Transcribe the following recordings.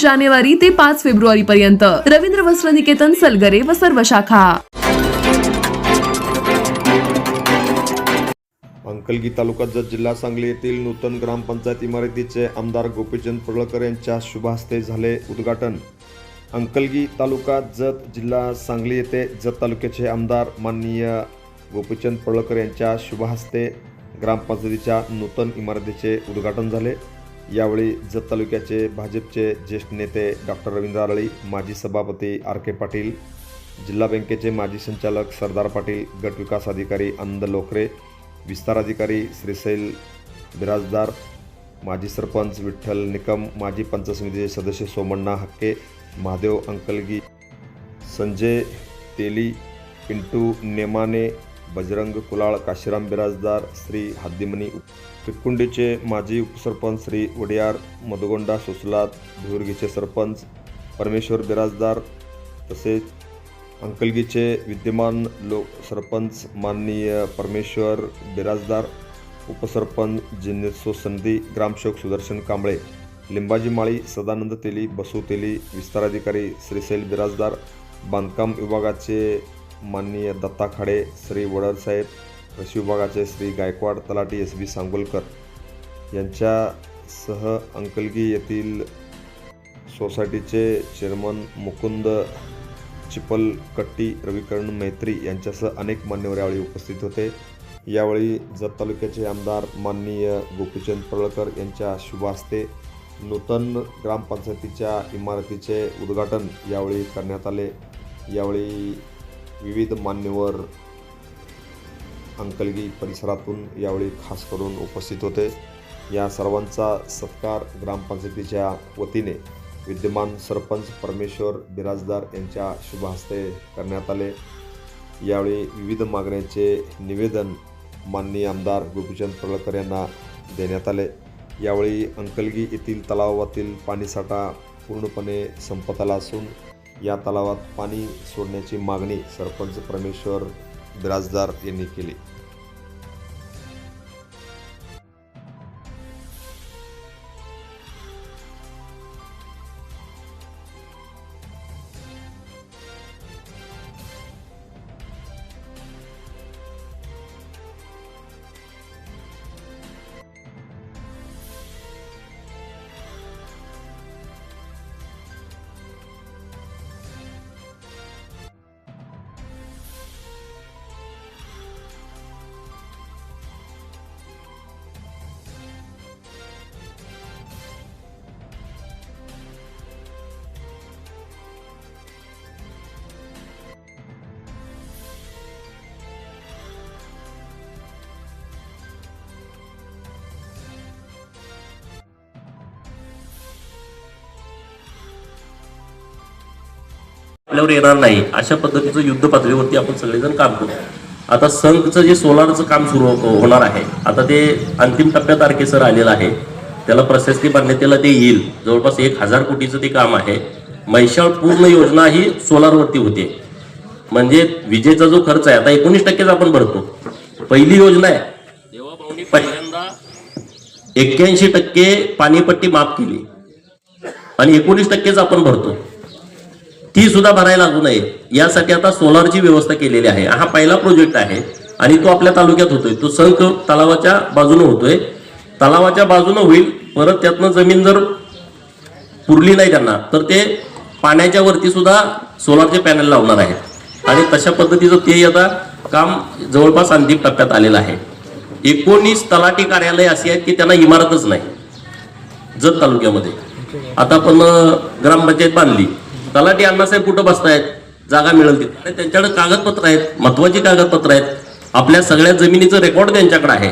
जानेवारी ते पाच फेब्रुवारी पर्यंत रवींद्र वस्त्र निकेतन सलगरे व सर्व शाखा. अंकलगी तालुका जत जिल्हा सांगली येथील नूतन ग्रामपंचायत इमारतीचे आमदार गोपीचंद पडळकर यांच्या शुभ हस्ते झाले उद्घाटन. अंकलगी तालुका जत जिल्हा सांगली येथे जत तालुक्याचे आमदार माननीय गोपीचंद पडळकर यांच्या शुभ हस्ते ग्रामपंचायतीच्या नूतन इमारतीचे उद्घाटन झाले. यावेळी जत तालुक्याचे भाजपचे ज्येष्ठ नेते डॉक्टर रवींद्र आरळी माजी सभापती आर के पाटील जिल्हा बँकेचे माजी संचालक सरदार पाटील गट विकास अधिकारी आनंद लोकरे विस्तार अधिकारी श्रीशैल बिराजदार माजी सरपंच विठ्ठल निकम माजी पंचायत समितीचे सदस्य सोमण्णा हक्के महादेव अंकलगी संजय तेली पिंटू नेमाने बजरंग कुलाळ काशीराम बिराजदार श्री हद्दीमनी पिकुंडीचे माजी उपसरपंच श्री वडियार मधुगोंडा सुसलात धुरगीचे सरपंच परमेश्वर बिराजदार तसेच अंकलगीचे विद्यमान लोक सरपंच माननीय परमेश्वर बिराजदार उपसरपंच जिनेसो संधी ग्रामसेवक सुदर्शन कांबळे लिंबाजी माळी सदानंद तेली बसू तेली विस्ताराधिकारी श्रीशैल बिराजदार बांधकाम विभागाचे माननीय दत्ता खाडे श्री वडरसाहेब कृषी विभागाचे श्री गायकवाड तलाटी एस बी सांगोलकर यांच्यासह अंकलगी येथील सोसायटीचे चेअरमन मुकुंद चिपलकट्टी रविकरण मैत्री यांच्यासह अनेक मान्यवर यावेळी उपस्थित होते. यावेळी जत तालुक्याचे आमदार माननीय गोपीचंद पळकर यांच्या शुभ हस्ते नूतन ग्रामपंचायतीच्या इमारतीचे उद्घाटन यावेळी करण्यात आले. यावेळी विविध मान्यवर अंकलगी परिसरातून यावेळी खास करून उपस्थित होते. या सर्वांचा सत्कार ग्रामपंचायतीच्या वतीने विद्यमान सरपंच परमेश्वर बिराजदार यांच्या शुभ हस्ते करण्यात आले. यावेळी विविध मागण्यांचे निवेदन माननीय आमदार गोपीचंद पडळकर यांना देण्यात आले. यावेळी अंकलगी येथील तलावातील पाणीसाठा पूर्णपणे संपत आला असून या तलावात पाणी सोडण्याची मागणी सरपंच परमेश्वर बिराजदार यांनी केली. आपल्यावर येणार नाही अशा पद्धतीचं युद्ध पातळीवरती आपण सगळेजण काम करू. आता संघचं जे सोलारचं काम सुरू हो-, होणार आहे आता ते अंतिम टप्प्यात आरकेसर आलेलं आहे त्याला प्रशस्ती मान्यतेला ते येईल. जवळपास एक हजार कोटीचं ते काम आहे. महिषाळ पूर्ण योजना ही सोलारवरती होते. म्हणजे विजेचा जो खर्च आहे आता एकोणीस टक्केच आपण भरतो. पहिली योजना आहे. तेव्हा पहिल्यांदा एक्क्याऐंशी टक्के पाणीपट्टी माफ केली. आणि एकोणीस टक्केच आपण भरतो. ती सुद्धा भरायला लागू नये. यासाठी आता सोलारची व्यवस्था केलेली आहे. हा पहिला प्रोजेक्ट आहे आणि तो आपल्या तालुक्यात होतोय. तो संख तलावाच्या बाजूने होतोय. तलावाच्या बाजूने होईल. परत त्यातनं जमीन जर पुरली नाही त्यांना तर ते पाण्याच्या वरती सुद्धा सोलारचे पॅनल लावणार आहेत. आणि तशा पद्धतीचं ते आता काम जवळपास अंतिम टप्प्यात आलेलं आहे. एकोणीस तलाठी कार्यालय अशी आहेत की त्यांना इमारतच नाही. जत तालुक्यामध्ये. आता आपण ग्रामपंचायत बांधली. तलाठी अण्णासाहेब कुठं बसतायत? जागा मिळेल तिथे. आणि त्यांच्याकडे कागदपत्र आहेत महत्वाची कागदपत्र आहेत. आपल्या सगळ्या जमिनीचं रेकॉर्ड त्यांच्याकडे आहे.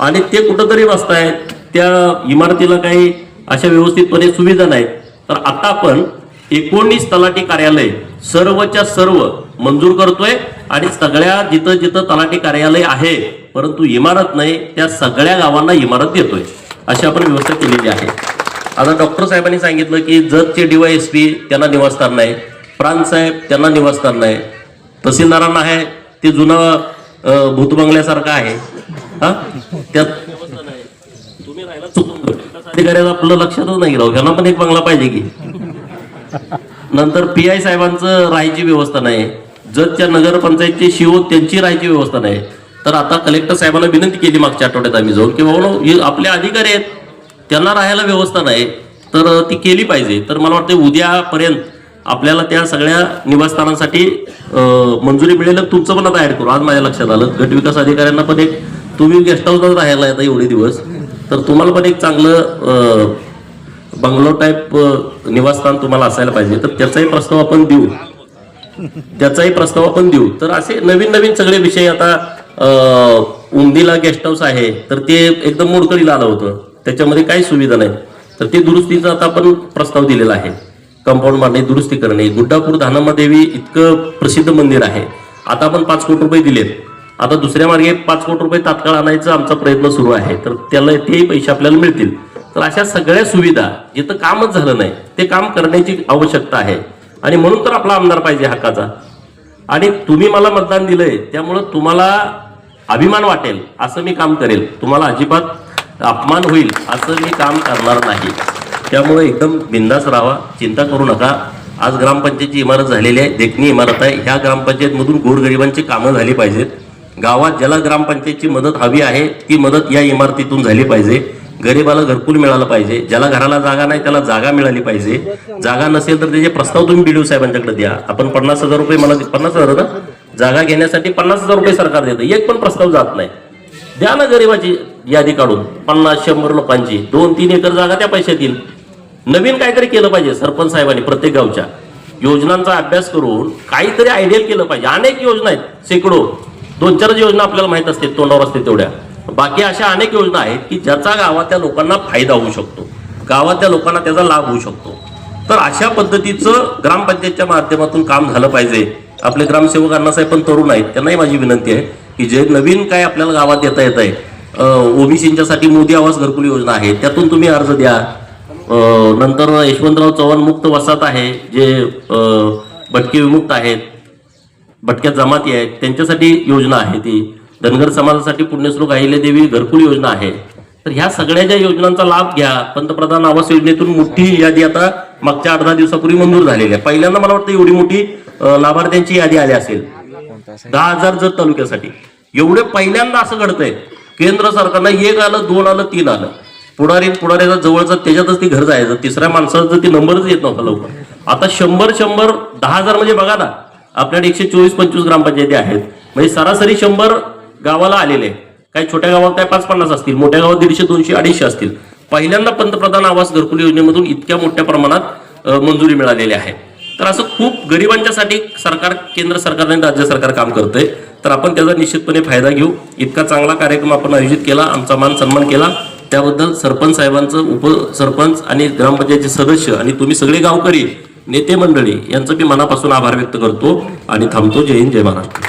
आणि ते कुठंतरी बसतायत त्या इमारतीला काही अशा व्यवस्थितपणे सुविधा नाहीत. तर आता आपण एकोणीस तलाठी कार्यालय सर्वच्या सर्व मंजूर करतोय आणि सगळ्या जिथं जिथं तलाठी कार्यालय आहे परंतु इमारत नाही त्या सगळ्या गावांना इमारत देतोय. अशी आपण व्यवस्था केलेली आहे. आता डॉक्टर साहेबांनी सांगितलं की जतचे डीवायएसपी त्यांना निवासस्थान नाही प्रांत साहेब त्यांना निवासस्थान नाही. तहसीलदारांना आहे ते जुनं भूतबंगल्यासारखं आहे. हा? त्यात व्यवस्था तुम्ही राहिला अधिकाऱ्याला आपलं लक्षातच नाही राहू. त्यांना पण एक बंगला पाहिजे की. नंतर पी आय साहेबांचं राहायची व्यवस्था नाही. जतच्या नगरपंचायतचे शिव त्यांची राहायची व्यवस्था नाही. तर आता कलेक्टर साहेबांना विनंती केली मागच्या आठवड्यात आम्ही जाऊन की बाबा हे आपले अधिकारी आहेत. त्यांना राहायला व्यवस्था नाही. तर ती केली पाहिजे. तर मला वाटतं उद्यापर्यंत आपल्याला त्या सगळ्या निवासस्थानांसाठी मंजुरी मिळेल तुमचं पण आता ऍड करू. आज माझ्या लक्षात आलं. गटविकास अधिकाऱ्यांना पण एक तुम्ही गेस्ट हाऊसला राहायला आता एवढे दिवस. तर तुम्हाला पण एक चांगलं बंगलो टाईप निवासस्थान तुम्हाला असायला पाहिजे. तर त्याचाही प्रस्ताव आपण देऊ. त्याचाही प्रस्ताव आपण देऊ. तर असे नवीन नवीन सगळे विषय आता उंदीला उमदीला गेस्ट हाऊस आहे. तर ते एकदम मोडकळीला आलं होतं. त्याच्यामध्ये काही सुविधा नाही. तर ते दुरुस्तीचा आता आपण प्रस्ताव दिलेला आहे. कंपाऊंड मारणे दुरुस्ती करणे. गुड्डापूर धानामादेवी इतकं प्रसिद्ध मंदिर आहे. आता आपण पाच कोटी रुपये दिलेत. आता दुसऱ्या मार्गे पाच कोटी रुपये तात्काळ आणायचा आमचा प्रयत्न सुरू आहे. तर त्याला तेही पैसे आपल्याला मिळतील. तर अशा सगळ्या सुविधा जिथं कामच झालं नाही ते काम करण्याची आवश्यकता आहे. आणि म्हणून तर आपला आमदार पाहिजे हक्काचा. आणि तुम्ही मला मतदान दिलंय त्यामुळं तुम्हाला अभिमान वाटेल असं मी काम करेल. तुम्हाला अजिबात अपमान होईल असं मी काम करणार नाही. त्यामुळे एकदम बिंदास राहा चिंता करू नका. आज ग्रामपंचायतची इमारत झालेली आहे. देखणी इमारत आहे. ह्या ग्रामपंचायतमधून गोरगरिबांची कामं झाली पाहिजेत. गावात ज्याला ग्रामपंचायतची मदत हवी आहे ती मदत या इमारतीतून झाली पाहिजे. गरीबाला घरकुल मिळालं पाहिजे. ज्याला घराला जागा नाही त्याला जागा मिळाली पाहिजे. जागा नसेल तर त्याचे प्रस्ताव तुम्ही बी साहेबांच्याकडे द्या. आपण पन्नास हजार रुपये मला पन्नास हजार जागा घेण्यासाठी पन्नास हजार रुपये सरकार देतं. एक पण प्रस्ताव जात नाही. द्या ना गरीबाची यादी काढून पन्नास शंभर लोकांची दोन तीन एकर जागा त्या पैशात येईल. नवीन काहीतरी केलं पाहिजे सरपंच साहेबांनी प्रत्येक गावच्या. योजनांचा अभ्यास करून काहीतरी आयडियल केलं पाहिजे. अनेक योजना आहेत शेकडो. दोन चार योजना आपल्याला माहीत असते तोंडावर असते तेवढ्या. बाकी अशा अनेक योजना आहेत की ज्याचा गावातल्या लोकांना फायदा होऊ शकतो. गावातल्या लोकांना त्याचा लाभ होऊ शकतो. तर अशा पद्धतीचं ग्रामपंचायतच्या माध्यमातून काम झालं पाहिजे. आपले ग्रामसेवक अण्णासाहेब पण तरुण आहेत त्यांनाही माझी विनंती आहे. की जे नवीन काय आपल्याला गावात देता येत आहे ओबीसींच्यासाठी मोदी आवास घरकुल योजना आहे त्यातून तुम्ही अर्ज द्या. नंतर यशवंतराव चव्हाण मुक्त वसाहत आहे जे भटके विमुक्त आहेत भटक्या जमाती आहेत त्यांच्यासाठी योजना आहे ती. धनगर समाजासाठी पुण्यश्लोक अहिल्या देवी घरकुल योजना आहे. तर ह्या सगळ्या ज्या योजनांचा लाभ घ्या. पंतप्रधान आवास योजनेतून मोठी यादी आता मागच्या आठ दहा दिवसापूर्वी मंजूर झालेली आहे. पहिल्यांदा मला वाटतं एवढी मोठी लाभार्थ्यांची यादी आली असेल. दहा हजार जत तालुक्यासाठी. एवढे पहिल्यांदा असं घडतंय. केंद्र सरकारनं एक आलं दोन आलं तीन आलं. पुढारी पुढाऱ्याचा जवळचा त्याच्यातच ती घर जायचं. तिसऱ्या माणसाचं ती नंबरच येत नव्हता लवकर. आता शंभर शंभर दहा हजार म्हणजे बघा ना आपल्याकडे एकशे चोवीस पंचवीस ग्रामपंचायती आहेत. म्हणजे सरासरी शंभर गावाला आलेले आहे. काही छोट्या गावात काय पाच पन्नास असतील. मोठ्या गावात दीडशे दोनशे अडीचशे असतील. पहिल्यांदा पंतप्रधान आवास घरकुल योजनेमधून इतक्या मोठ्या प्रमाणात मंजुरी मिळालेली आहे. तर असं खूप गरिबांच्यासाठी सरकार केंद्र सरकार आणि राज्य सरकार काम करतंय. तर आपण त्याचा निश्चितपणे फायदा घेऊ. इतका चांगला कार्यक्रम आपण आयोजित केला आमचा मान सन्मान केला. त्याबद्दल सरपंच साहेबांचं उपसरपंच आणि ग्रामपंचायतचे सदस्य आणि तुम्ही सगळे गावकरी नेते मंडळी यांचं मी मनापासून आभार व्यक्त करतो आणि थांबतो. जय हिंद जय महाराष्ट्र.